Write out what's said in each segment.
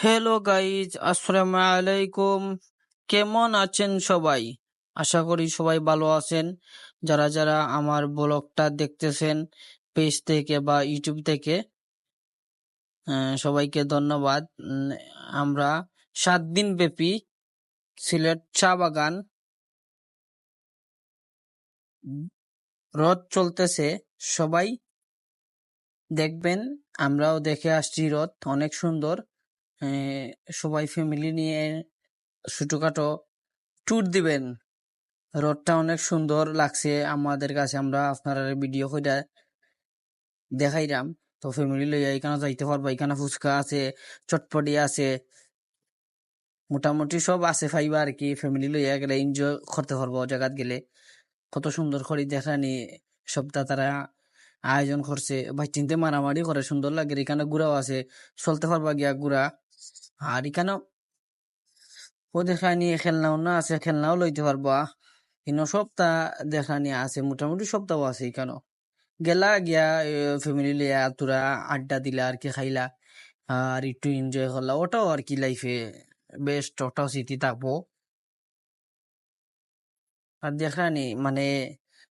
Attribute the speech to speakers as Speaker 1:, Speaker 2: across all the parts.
Speaker 1: Hello guys আসসালামু আলাইকুম কেমন আছেন সবাই? আশা করি সবাই ভালো আছেন। যারা যারা আমার ব্লগটা দেখতেছেন, পেজ থেকে বা ইউটিউব থেকে সবাইকে ধন্যবাদ। আমরা সাত দিন ব্যাপী সিলেট চা বাগান রথ চলতেছে। সবাই দেখবেন, আমরাও দেখে আসছি রথ। অনেক সুন্দর। সবাই ফ্যামিলি নিয়ে ছোটখাটো ট্যুর দিবেন। রোডটা অনেক সুন্দর লাগছে আমাদের কাছে, আমরা আপনার ভিডিও কইরা দেখাইলাম তো ফ্যামিলি লইয়া এখানে যাইতে পারব, এখানে ফুচকা আছে, চটপটি আছে। মোটামুটি সব আছে ফাইবা আর কি ফ্যামিলি লইয়া গেলে এনজয় করতে পারব জায়গাত গেলে। কত সুন্দর করে দেখানি, সবটা তারা আয়োজন করছে। ভাই, চিনতে মারামারি করে, সুন্দর লাগে। এখানে ঘুরাও আছে, চলতে পারবা গিয়া ঘুরা আর এখানে ও দেখানি খেলনাও না আছে, খেলনাও লইতে পারবা। কিন্তু সবটা দেখানি আছে, মোটামুটি সবটাও আছে এখানে গেলা গিয়া ফ্যামিলি লিয়া তোরা আড্ডা দিলা আর কি, খাইলা। আর একটু এনজয় করলা। ওটাও আর কি লাইফে বেস্ট ওটাও স্মৃতি থাকব। আর দেখানি মানে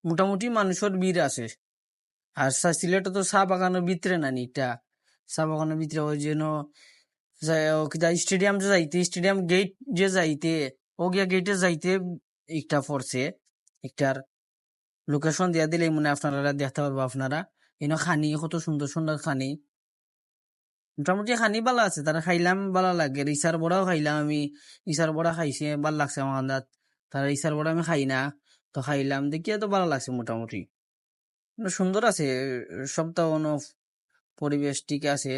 Speaker 1: মোটামুটি মানুষের ভিড় আছে। আর সিলেটে তো চা বাগানের ভিতরে না এটা চা বাগানের ভিতরে ওই জন্য স্টেডিয়াম যে যাইতে স্টেডিয়াম গেট যে যাইতে ও গিয়া গেটে যাইতে একটা পড়ছে একটার লোকেশন দিয়া দিলে মনে আপনারা দেখতে পারব আপনারা এনে খানি কত সুন্দর সুন্দর খানি মোটামুটি খানি ভালো আছে তারা খাইলাম ভালো লাগে ইসার বড়াও খাইলাম আমি ইসার বড়া খাইছি ভালো লাগছে আমার আন্দাজ তারা ইসার বড়া আমি খাই না তো খাইলাম দেখিয়ে তো ভালো লাগছে মোটামুটি সুন্দর আছে সপ্তাহ পরিবেশ ঠিক আছে